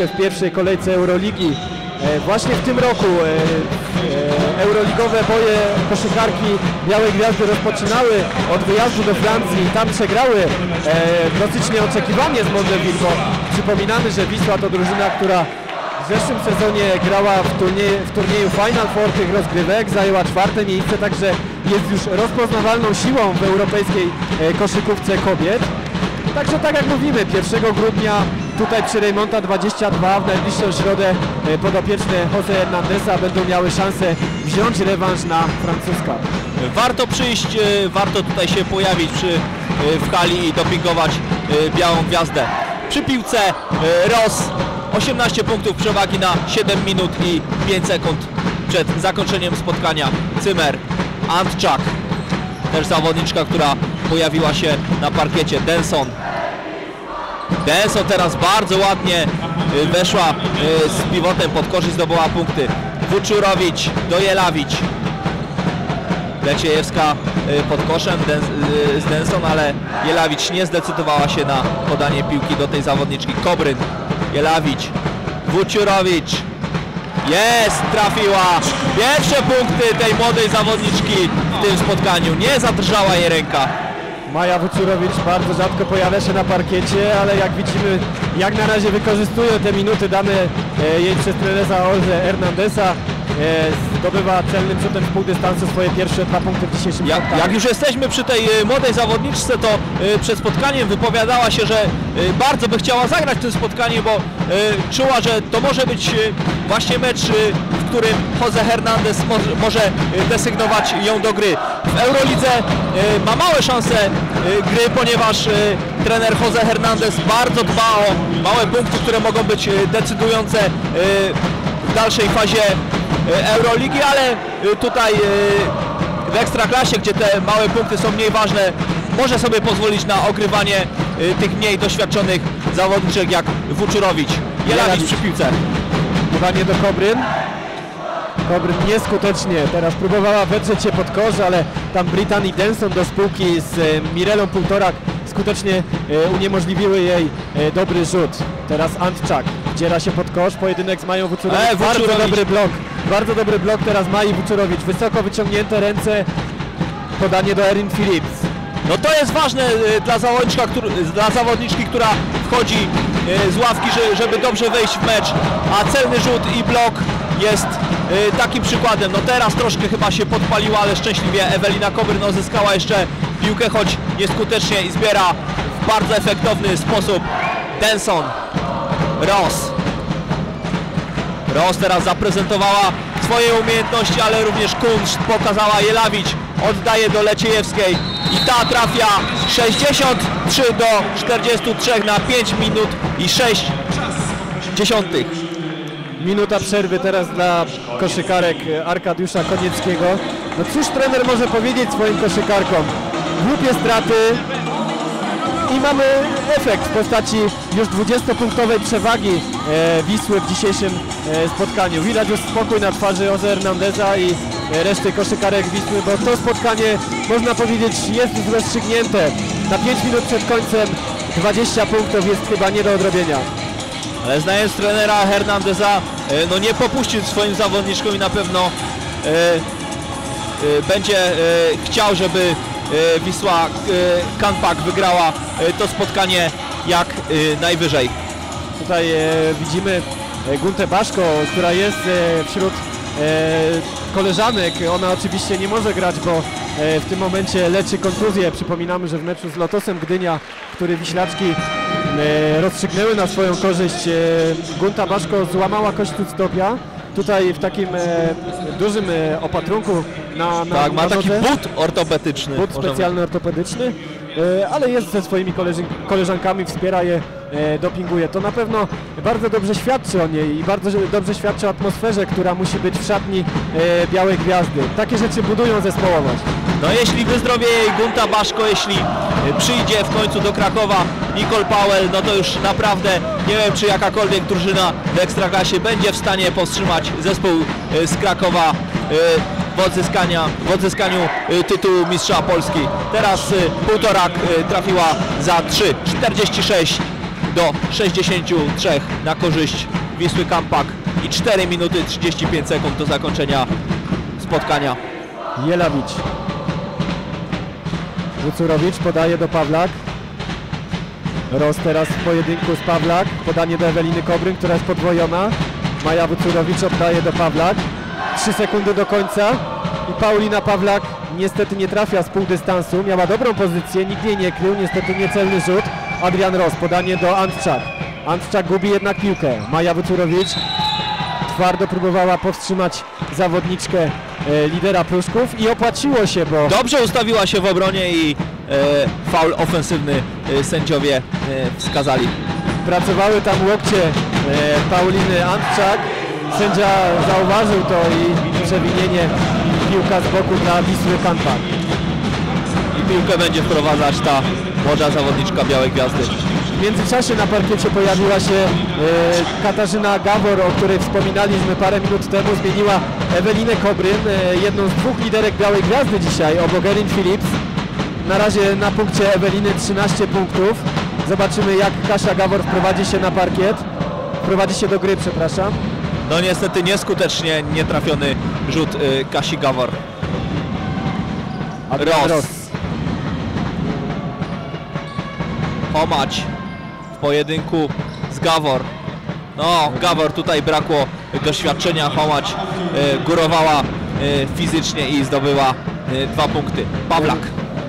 w pierwszej kolejce Euroligi. E, Właśnie w tym roku e, e, euroligowe boje koszykarki Białe Gwiazdy rozpoczynały od wyjazdu do Francji i tam przegrały dosyć nieoczekiwanie z Mondlewil, bo przypominamy, że Wisła to drużyna, która w zeszłym sezonie grała w turnieju, w turnieju Final Four tych rozgrywek, zajęła czwarte miejsce, także jest już rozpoznawalną siłą w europejskiej koszykówce kobiet. Także tak jak mówimy, 1 grudnia tutaj przy Reymonta 22 w najbliższą środę e, podopieczne Jose Hernandeza będą miały szansę wziąć rewanż na Francuska. Warto przyjść, e, warto tutaj się pojawić przy, e, w hali i dopingować białą gwiazdę. Przy piłce Ross 18 punktów przewagi na 7 minut i 5 sekund przed zakończeniem spotkania. Cymer, Antczak, też zawodniczka, która pojawiła się na parkiecie. Denson. Denson teraz bardzo ładnie e, weszła e, z pivotem pod i zdobyła punkty. Wuczurowicz, Dojelawicz, Leciejewska y, pod koszem y, z Denson, ale Jelawicz nie zdecydowała się na podanie piłki do tej zawodniczki. Kobryn, Jelawicz, Wuciurowicz. Jest, trafiła. Pierwsze punkty tej młodej zawodniczki w tym spotkaniu. Nie zadrżała jej ręka. Maja Wucurowicz bardzo rzadko pojawia się na parkiecie, ale jak widzimy, jak na razie wykorzystuje te minuty dane e, jej przez trenera Olze Hernandeza. E, zdobywa celnym rzutem z pół dystansu swoje pierwsze dwa punkty w dzisiejszym Jak, spotkaniu. jak już jesteśmy przy tej y, młodej zawodniczce, to y, przed spotkaniem wypowiadała się, że bardzo by chciała zagrać w tym spotkaniu, bo czuła, że to może być właśnie mecz, w którym Jose Hernandez może, desygnować ją do gry. W Eurolidze ma małe szanse gry, ponieważ trener Jose Hernandez bardzo dba o małe punkty, które mogą być decydujące w dalszej fazie Euroligi, ale y, tutaj y, w Ekstraklasie, gdzie te małe punkty są mniej ważne, może sobie pozwolić na ogrywanie tych mniej doświadczonych zawodniczek jak Wuczurowicz. Jelawicz przy piłce. Podanie do Kobryn. Kobryn nieskutecznie. Teraz próbowała wedrzeć się pod kosz, ale tam Brittany Denson do spółki z e, Mirelą Półtorak skutecznie e, uniemożliwiły jej e, dobry rzut. Teraz Antczak wdziera się pod kosz, pojedynek z Mają Wuczurowicz. E, Bardzo Wuczurowicz. dobry blok. Bardzo dobry blok teraz Mai Wuczurowicz. Wysoko wyciągnięte ręce. Podanie do Erin Phillips. No to jest ważne y, dla, zawodniczka, który, dla zawodniczki, która wchodzi y, z ławki, że, żeby dobrze wejść w mecz, a celny rzut i blok jest takim przykładem. No teraz troszkę chyba się podpaliła, ale szczęśliwie Ewelina Kobryn uzyskała jeszcze piłkę, choć nieskutecznie i zbiera w bardzo efektowny sposób Denson, Ross. Ross teraz zaprezentowała swoje umiejętności, ale również kunszt pokazała Jelawicz. Oddaje do Leciejewskiej i ta trafia 63 do 43 na 5 minut i 6 dziesiątych. Minuta przerwy teraz dla koszykarek Arkadiusza Konieckiego. No cóż trener może powiedzieć swoim koszykarkom? Głupie straty i mamy efekt w postaci już 20-punktowej przewagi e, Wisły w dzisiejszym e, spotkaniu. Widać już spokój na twarzy Jose Hernandeza i e, reszty koszykarek Wisły, bo to spotkanie można powiedzieć jest już rozstrzygnięte. Na 5 minut przed końcem 20 punktów jest chyba nie do odrobienia. Ale znając trenera Hernandeza, no nie popuścił swoim zawodniczkom i na pewno będzie chciał, żeby Wisła e, Kanpak wygrała e, to spotkanie jak e, najwyżej. Tutaj e, widzimy e, Guntę Baszko, która jest e, wśród e, koleżanek. Ona oczywiście nie może grać, bo e, w tym momencie leczy kontuzję. Przypominamy, że w meczu z Lotosem Gdynia, który Wiślaczki e, rozstrzygnęły na swoją korzyść, e, Gunta Baszko złamała kość stopia. Tutaj w takim e, dużym e, opatrunku na, na Tak, ma na taki nodze. but ortopedyczny. But specjalny ortopedyczny, e, ale jest ze swoimi koleżan- koleżankami, wspiera je, dopinguje. To na pewno bardzo dobrze świadczy o niej i bardzo dobrze świadczy o atmosferze, która musi być w szatni Białej Gwiazdy. Takie rzeczy budują zespołowość. No jeśli wyzdrowieje Gunta Baszko, jeśli y, przyjdzie w końcu do Krakowa Nicole Powell, no to już naprawdę nie wiem, czy jakakolwiek drużyna w Ekstraklasie będzie w stanie powstrzymać zespół y, z Krakowa y, w, odzyskania, w odzyskaniu tytułu mistrza Polski. Teraz półtorak trafiła za 3, 46 do 63 na korzyść Wisły Kampak i 4 minuty 35 sekund do zakończenia spotkania. Jelawicz. Wucurowicz podaje do Pawlak. Roz teraz w pojedynku z Pawlak. Podanie do Eweliny Kobryn, która jest podwojona. Maja Wucurowicz oddaje do Pawlak. 3 sekundy do końca. I Paulina Pawlak niestety nie trafia z pół dystansu. Miała dobrą pozycję, nikt jej nie krył. Niestety niecelny rzut. Adrian Ross podanie do Antczak. Antczak gubi jednak piłkę. Maja Wucurowicz twardo próbowała powstrzymać zawodniczkę lidera Pruszków i opłaciło się, bo Dobrze ustawiła się w obronie i e, faul ofensywny e, sędziowie e, wskazali. pracowały tam łokcie e, Pauliny Antczak. Sędzia zauważył to i przewinienie piłka z boku dla Wisły Kampak. I piłkę będzie wprowadzać ta młoda zawodniczka Białej Gwiazdy. W międzyczasie na parkiecie pojawiła się e, Katarzyna Gawor, o której wspominaliśmy parę minut temu. Zmieniła Ewelinę Kobryn, e, jedną z dwóch liderek Białej Gwiazdy dzisiaj, obok Erin Phillips. Na razie na punkcie Eweliny 13 punktów. Zobaczymy jak Kasia Gawor wprowadzi się na parkiet. Wprowadzi się do gry, przepraszam. No niestety nieskutecznie nietrafiony rzut e, Kasi Gawor. Ross. Homać w pojedynku z Gawor. No, Gawor tutaj brakło doświadczenia. Homać e, górowała e, fizycznie i zdobyła e, dwa punkty. Pawlak.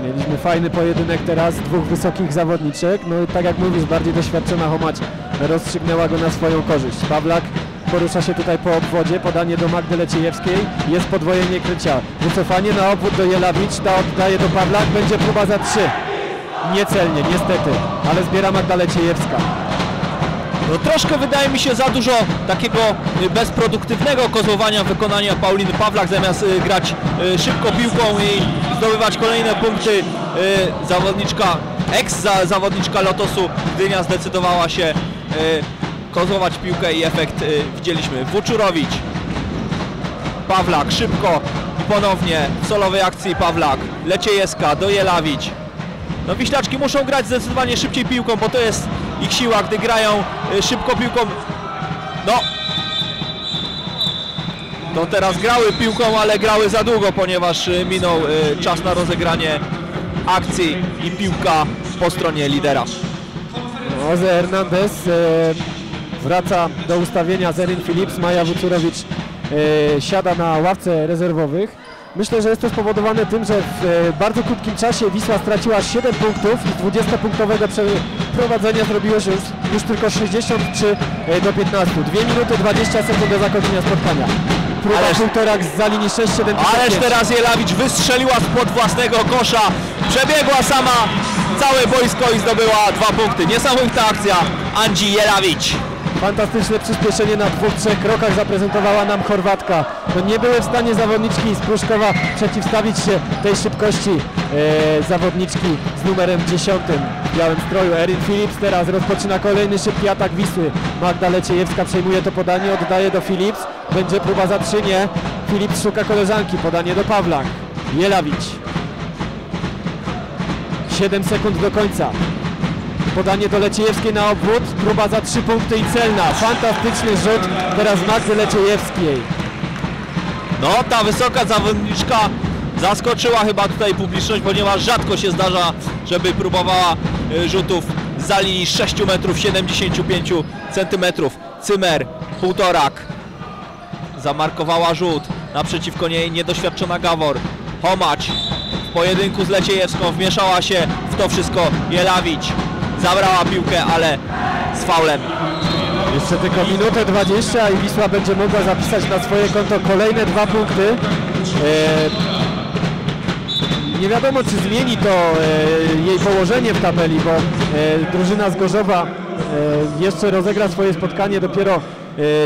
Mieliśmy fajny pojedynek teraz, dwóch wysokich zawodniczek. No tak jak mówisz, bardziej doświadczona Homać rozstrzygnęła go na swoją korzyść. Pawlak porusza się tutaj po obwodzie, podanie do Magdy Leciejewskiej, jest podwojenie krycia. Wycofanie na obwód do Jelawicz, ta oddaje do Pawlak, będzie próba za trzy. Niecelnie, niestety, ale zbiera Magda Leciejewska. No troszkę wydaje mi się za dużo takiego y, bezproduktywnego kozłowania wykonania Pauliny Pawlak zamiast y, grać y, szybko piłką i zdobywać kolejne punkty. Zawodniczka, ex-zawodniczka Lotosu Gdynia zdecydowała się kozłować piłkę i efekt widzieliśmy. Wuczurowicz, Pawlak szybko i ponownie w solowej akcji Pawlak, Leciejewska do Jelawicz. No Wiślaczki muszą grać zdecydowanie szybciej piłką, bo to jest ich siła, gdy grają y, szybko piłką. No. To teraz grały piłką, ale grały za długo, ponieważ y, minął y, czas na rozegranie akcji i piłka po stronie lidera. Jose Hernandez wraca do ustawienia Zerin Phillips, Maja Wucurowicz siada na ławce rezerwowych. Myślę, że jest to spowodowane tym, że w e, bardzo krótkim czasie Wisła straciła 7 punktów i z 20-punktowego prowadzenia zrobiło się już, już tylko 63 e, do 15. 2 minuty 20 sekund do zakończenia spotkania. Próba Ależ- półtorak z za linii 6,75. Ależ teraz Jelawicz wystrzeliła spod własnego kosza, przebiegła sama całe boisko i zdobyła dwa punkty. Niesamowita akcja Andzi Jelawicz. Fantastyczne przyspieszenie na dwóch, trzech krokach zaprezentowała nam Chorwatka. No nie były w stanie zawodniczki z Pruszkowa przeciwstawić się tej szybkości e, zawodniczki z numerem 10 w białym stroju. Erin Phillips teraz rozpoczyna kolejny szybki atak Wisły. Magda Leciejewska przejmuje to podanie, oddaje do Phillips. Będzie próba za trzy. Phillips szuka koleżanki, podanie do Pawlak. Jelawicz. 7 sekund do końca. Podanie do Leciejewskiej na obwód, próba za trzy punkty i celna. Fantastyczny rzut teraz Magdy Leciejewskiej. No, ta wysoka zawodniczka zaskoczyła chyba tutaj publiczność, ponieważ rzadko się zdarza, żeby próbowała y, rzutów za linii 6 metrów 75 centymetrów. Cymer, półtorak. Zamarkowała rzut. Naprzeciwko niej niedoświadczona Gawor. Homać w pojedynku z Leciejewską wmieszała się w to wszystko Jelawicz. Zabrała piłkę, ale z faulem. Jeszcze tylko minutę 20 i Wisła będzie mogła zapisać na swoje konto kolejne dwa punkty. E, nie wiadomo czy zmieni to e, jej położenie w tabeli, bo e, drużyna z Gorzowa jeszcze rozegra swoje spotkanie dopiero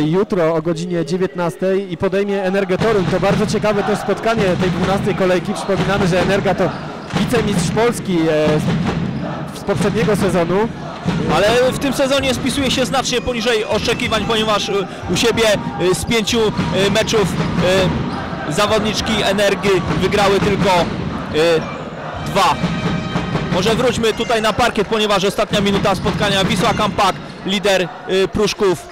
jutro o godzinie 19 i podejmie Energetorym. To bardzo ciekawe też spotkanie tej 12 kolejki. Przypominamy, że Energa to wicemistrz Polski poprzedniego sezonu. Ale w tym sezonie spisuje się znacznie poniżej oczekiwań, ponieważ y, u siebie y, z pięciu y, meczów zawodniczki Energii wygrały tylko dwa. Może wróćmy tutaj na parkiet, ponieważ ostatnia minuta spotkania Wisła Kampak, lider Pruszków